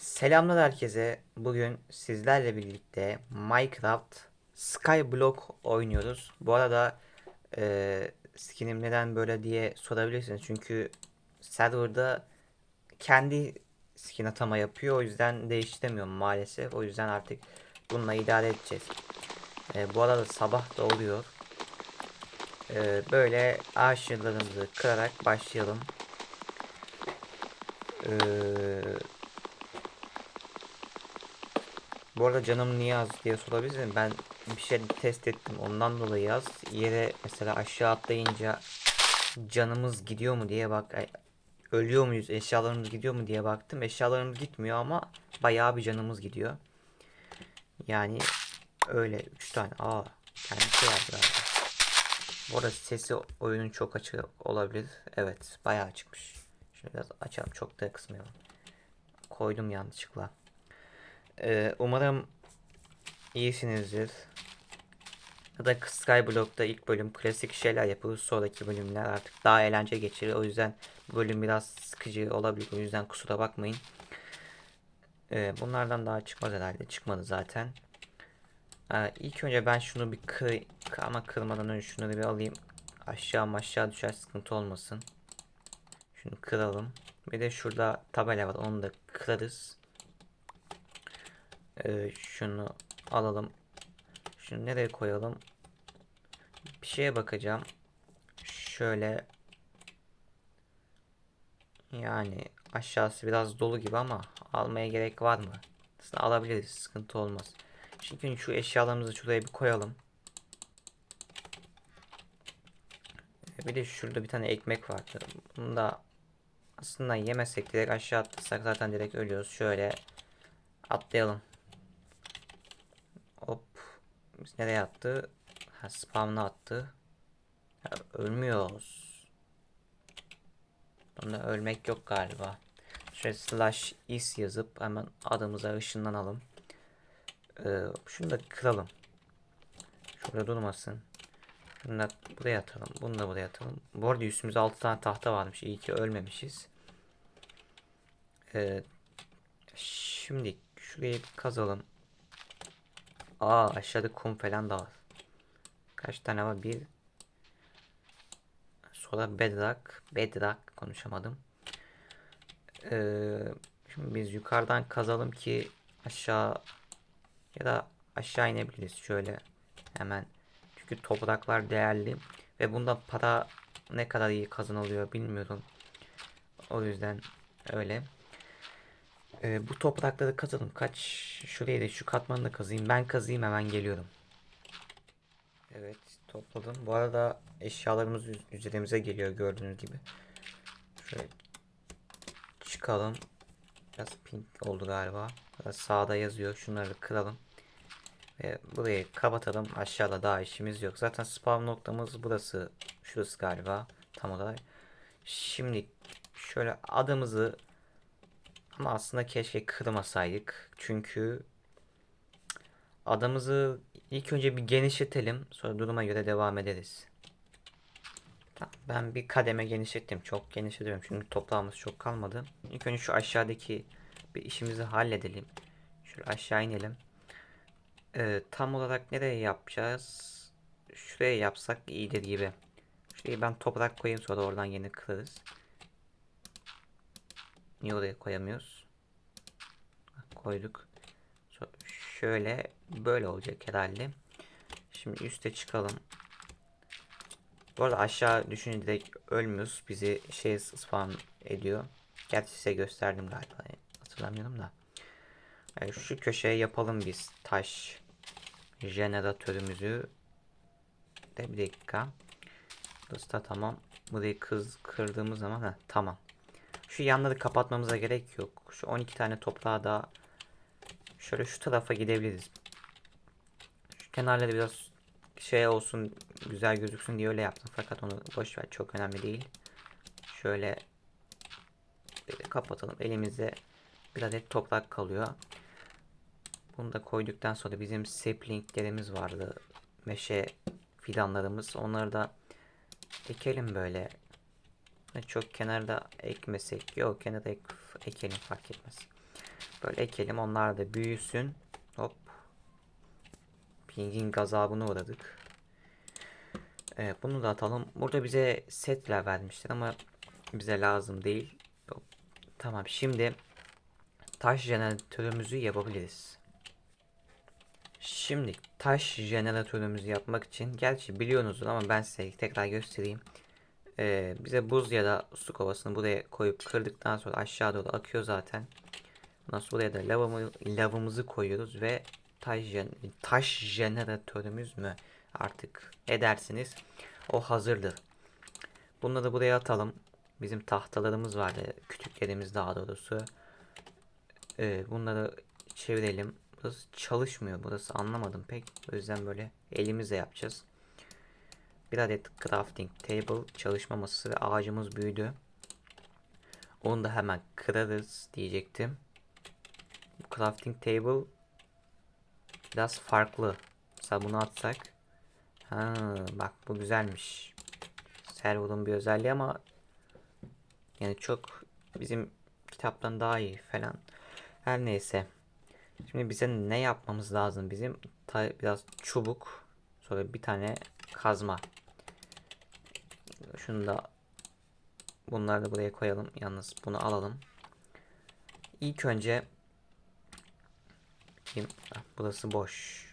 Selamlar herkese. Bugün sizlerle birlikte Minecraft Skyblock oynuyoruz. Bu arada e, skinim neden böyle diye sorabilirsiniz. Çünkü serverda kendi skin atama yapıyor. O yüzden değiştiremiyorum maalesef. O yüzden artık bununla idare edeceğiz. E, bu arada sabah da oluyor. E, böyle ağaçlarımızı kırarak başlayalım. Eee Bu arada canım niye az diye sorabilirsin. Ben bir şey test ettim. Ondan dolayı az. Yere mesela aşağı atlayınca canımız gidiyor mu diye bak. Ölüyor muyuz? Eşyalarımız gidiyor mu diye baktım. Eşyalarımız gitmiyor ama bayağı bir canımız gidiyor. Yani öyle 3 tane. Aa, kendisi vardı galiba. Bu arada sesi oyunun çok açık olabilir. Evet, bayağı açıkmış. Şöyle biraz açalım. Çok da kısmayalım. Koydum yanlışlıkla. Ee, umarım iyisinizdir. Ya da Skyblock'ta ilk bölüm klasik şeyler yapılır. Sonraki bölümler artık daha eğlence geçirir. O yüzden bu bölüm biraz sıkıcı olabilir. O yüzden kusura bakmayın. Ee, bunlardan daha çıkmaz herhalde. Çıkmadı zaten. Ee, ilk önce ben şunu bir kır ama kırmadan önce şunları bir alayım. Aşağı aşağı düşer sıkıntı olmasın. Şunu kıralım. Bir de şurada tabela var. Onu da kırarız. Ee, şunu alalım. Şunu nereye koyalım? Bir şeye bakacağım. Şöyle yani aşağısı biraz dolu gibi ama almaya gerek var mı? Aslında alabiliriz. Sıkıntı olmaz. Çünkü şu eşyalarımızı şuraya bir koyalım. Bir de şurada bir tane ekmek vardı. Bunu da aslında yemesek direkt aşağı atlasak zaten direkt ölüyoruz. Şöyle atlayalım. Nereye attı? Ha, spawn'a attı. Ya, ölmüyoruz. Bunda ölmek yok galiba. Şöyle slash is yazıp hemen adımıza ışınlanalım. Ee, şunu da kıralım. Şurada durmasın. Şunu da buraya atalım. Bunu da buraya atalım. Bu arada üstümüzde 6 tane tahta varmış. İyi ki ölmemişiz. Ee, şimdi şurayı kazalım. Aa aşağıda kum falan da var. Kaç tane var? Bir. Sonra bedrock. Bedrock konuşamadım. Ee, şimdi biz yukarıdan kazalım ki aşağı ya da aşağı inebiliriz. Şöyle hemen. Çünkü topraklar değerli ve bunda para ne kadar iyi kazanılıyor bilmiyorum. O yüzden öyle. Ee, bu toprakları kazalım. Kaç şuraya da şu katmanı da kazayım. Ben kazayım hemen geliyorum. Evet topladım. Bu arada eşyalarımız üz- üzerimize geliyor gördüğünüz gibi. Şöyle çıkalım. Biraz pink oldu galiba. Biraz sağda yazıyor. Şunları kıralım. Ve burayı kapatalım. Aşağıda daha işimiz yok. Zaten spawn noktamız burası. Şurası galiba. Tam olarak. Şimdi şöyle adımızı ama aslında keşke kırmasaydık. Çünkü adamızı ilk önce bir genişletelim. Sonra duruma göre devam ederiz. Ben bir kademe genişlettim. Çok genişletiyorum çünkü toprağımız çok kalmadı. İlk önce şu aşağıdaki bir işimizi halledelim. Şöyle aşağı inelim. Ee, tam olarak nereye yapacağız? Şuraya yapsak iyidir gibi. Şuraya ben toprak koyayım sonra oradan yeni kırarız. Niye oraya koyamıyoruz? Koyduk. Şöyle böyle olacak herhalde. Şimdi üste çıkalım. Bu arada aşağı düşünce direkt ölmüyoruz. Bizi şey spawn ediyor. Gerçi size gösterdim galiba. Hatırlamıyorum da. Yani şu köşeye yapalım biz taş jeneratörümüzü. De bir dakika. Da tamam. Burayı kız kırdığımız zaman ha, tamam. Şu yanları kapatmamıza gerek yok. Şu 12 tane toprağa da şöyle şu tarafa gidebiliriz. Şu kenarları biraz şey olsun güzel gözüksün diye öyle yaptım. Fakat onu boş ver çok önemli değil. Şöyle kapatalım. Elimizde bir adet toprak kalıyor. Bunu da koyduktan sonra bizim saplinglerimiz vardı. Meşe fidanlarımız. Onları da ekelim böyle. Çok kenarda ekmesek. Yok kenarda ek, ekelim fark etmez. Böyle ekelim onlar da büyüsün. Hop. Pingin gazabına uğradık. Evet bunu da atalım. Burada bize setler vermişler ama bize lazım değil. Hop. Tamam şimdi taş jeneratörümüzü yapabiliriz. Şimdi taş jeneratörümüzü yapmak için gerçi biliyorsunuzdur ama ben size tekrar göstereyim. Ee, bize buz ya da su kovasını buraya koyup kırdıktan sonra aşağı doğru akıyor zaten. Sonra buraya da lavamı, lavımızı koyuyoruz ve taş, jen- taş jeneratörümüz mü artık edersiniz. O hazırdır. Bunları da buraya atalım. Bizim tahtalarımız vardı. Kütüklerimiz daha doğrusu. Ee, bunları çevirelim. Burası çalışmıyor. Burası anlamadım pek. O yüzden böyle elimizle yapacağız. Bir adet crafting table çalışma masası ve ağacımız büyüdü. Onu da hemen kırarız diyecektim. Bu crafting table biraz farklı. Mesela bunu atsak. Ha, bak bu güzelmiş. Server'ın bir özelliği ama yani çok bizim kitaptan daha iyi falan. Her neyse. Şimdi bize ne yapmamız lazım bizim? Biraz çubuk. Sonra bir tane kazma. Şunu da bunları da buraya koyalım. Yalnız bunu alalım. İlk önce. Ah, Burası boş.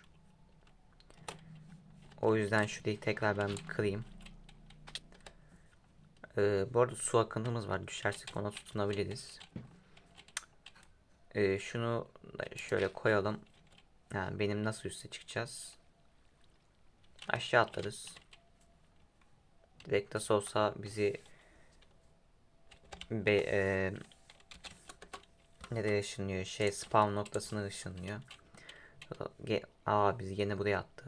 O yüzden şurayı tekrar ben kırayım. Ee, bu arada su akıntımız var. Düşersek ona tutunabiliriz. Ee, şunu şöyle koyalım. Yani benim nasıl üste çıkacağız? Aşağı atlarız. Direkt olsa bizi be, e, nereye ışınlıyor? Şey spawn noktasına ışınlıyor. Aa bizi yine buraya attı.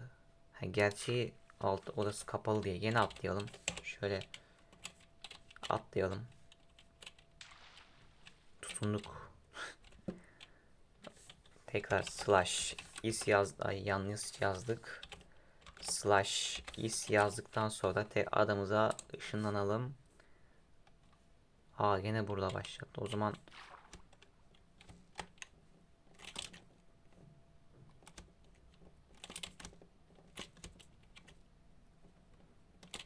Ha, gerçi alt orası kapalı diye yine atlayalım. Şöyle atlayalım. Tutunduk. Tekrar slash is yaz ay yanlış yazdık. Slash is yazdıktan sonra te adamıza ışınlanalım. Aa yine burada başladı. O zaman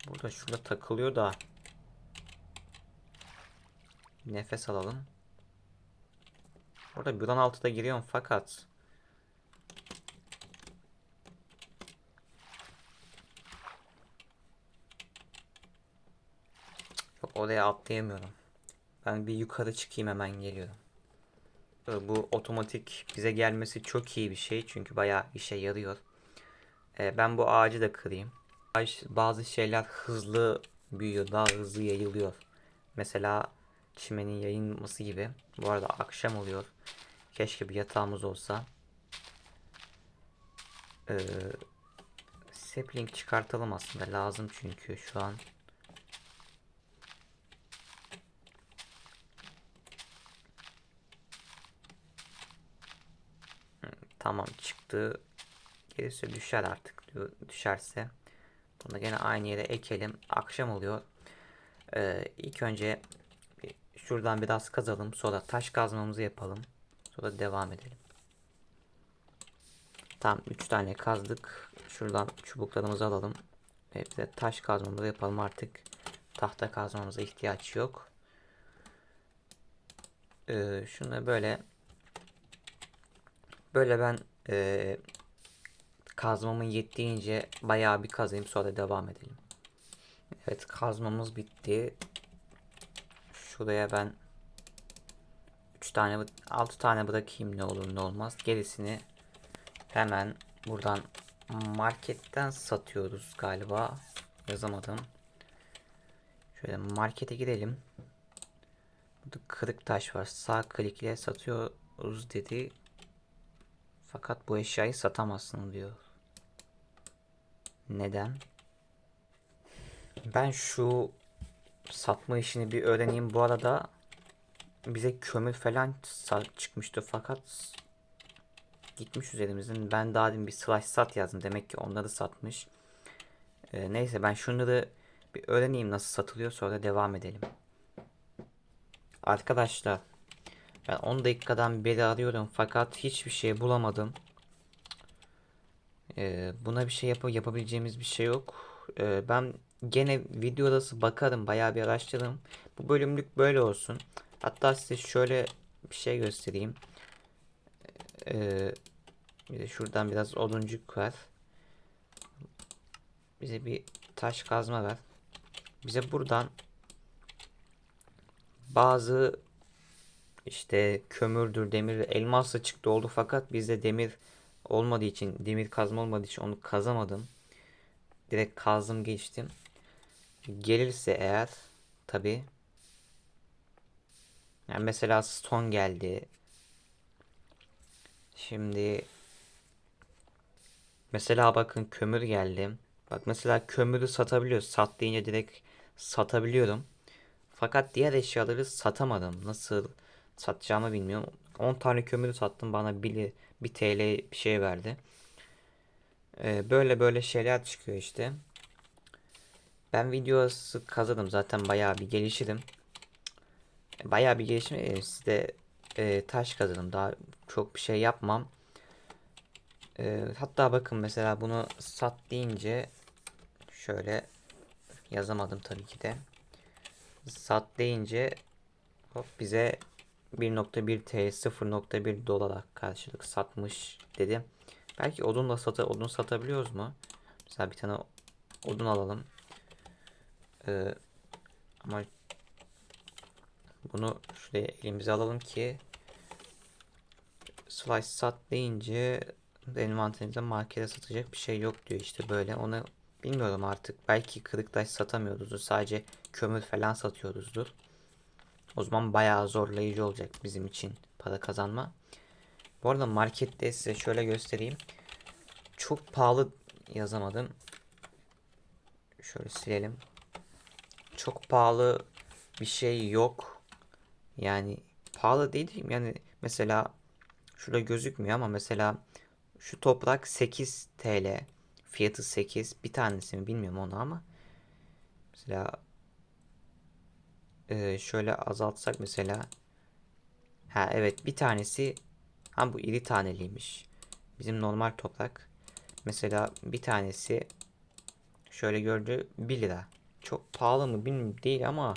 Burada şurada takılıyor da nefes alalım. Burada buran altıda giriyorum fakat Yok oraya atlayamıyorum. Ben bir yukarı çıkayım hemen geliyorum. Bu otomatik bize gelmesi çok iyi bir şey çünkü bayağı işe yarıyor. Ee, ben bu ağacı da kırayım. Bazı şeyler hızlı büyüyor, daha hızlı yayılıyor. Mesela çimenin yayılması gibi. Bu arada akşam oluyor. Keşke bir yatağımız olsa. Ee, sapling çıkartalım aslında. Lazım çünkü şu an. Tamam çıktı. Gerisi düşer artık. diyor- Düşerse. Bunu da gene aynı yere ekelim. Akşam oluyor. Ee, ilk önce şuradan biraz kazalım. Sonra taş kazmamızı yapalım. Sonra devam edelim. Tamam 3 tane kazdık. Şuradan çubuklarımızı alalım. Ve bir de taş kazmamızı yapalım artık. Tahta kazmamıza ihtiyaç yok. Ee, şunu böyle böyle ben ee, kazmamın yettiğince bayağı bir kazayım sonra devam edelim. Evet kazmamız bitti. Şuraya ben 3 tane 6 tane bırakayım ne olur ne olmaz. Gerisini hemen buradan marketten satıyoruz galiba. Yazamadım. Şöyle markete girelim. Burada kırık taş var. Sağ klik ile satıyoruz dedi. Fakat bu eşyayı satamazsın diyor. Neden? Ben şu satma işini bir öğreneyim. Bu arada bize kömür falan çıkmıştı fakat gitmiş üzerimizden. Ben daha demin bir slash sat yazdım. Demek ki onları satmış. Ee, neyse ben şunları bir öğreneyim nasıl satılıyor sonra devam edelim. Arkadaşlar Ben 10 dakikadan beri arıyorum fakat hiçbir şey bulamadım. Ee, buna bir şey yap yapabileceğimiz bir şey yok. Ee, ben gene video arası bakarım, bayağı bir araştırırım. Bu bölümlük böyle olsun. Hatta size şöyle bir şey göstereyim. Ee, bir de şuradan biraz oduncuk var. Bize bir taş kazma ver. Bize buradan bazı işte kömürdür, demir, elmasla çıktı oldu fakat bizde demir olmadığı için, demir kazma olmadığı için onu kazamadım. Direkt kazdım geçtim. Gelirse eğer tabi yani mesela stone geldi. Şimdi mesela bakın kömür geldi. Bak mesela kömürü satabiliyoruz. Sat deyince direkt satabiliyorum. Fakat diğer eşyaları satamadım. Nasıl satacağımı bilmiyorum. 10 tane kömürü sattım bana 1, 1 TL bir şey verdi. Ee, böyle böyle şeyler çıkıyor işte. Ben videosu kazandım zaten bayağı bir gelişirim. Bayağı bir gelişim e, sizde e, taş kazanım daha çok bir şey yapmam. E, hatta bakın mesela bunu sat deyince şöyle yazamadım tabii ki de. Sat deyince hop bize 1.1 T 0.1 dolara karşılık satmış dedi. Belki odunla sata odun satabiliyoruz mu? Mesela bir tane odun alalım. Ee, ama bunu şuraya elimize alalım ki slice sat deyince envanterimizde markete satacak bir şey yok diyor işte böyle onu bilmiyorum artık belki kırık taş satamıyoruzdur sadece kömür falan satıyoruzdur o zaman bayağı zorlayıcı olacak bizim için para kazanma bu arada markette size şöyle göstereyim çok pahalı yazamadım şöyle silelim çok pahalı bir şey yok yani pahalı değil yani mesela şurada gözükmüyor ama mesela şu toprak 8 TL. Fiyatı 8. Bir tanesi mi bilmiyorum onu ama. Mesela e, şöyle azaltsak mesela. Ha evet bir tanesi ha bu iri taneliymiş. Bizim normal toprak. Mesela bir tanesi şöyle gördü 1 lira. Çok pahalı mı bilmiyorum değil ama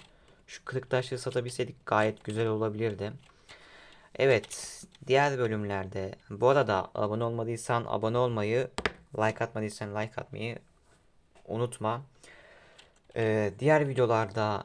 şu kırık taşları satabilseydik gayet güzel olabilirdi. Evet, diğer bölümlerde bu arada abone olmadıysan abone olmayı, like atmadıysan like atmayı unutma. Ee, diğer videolarda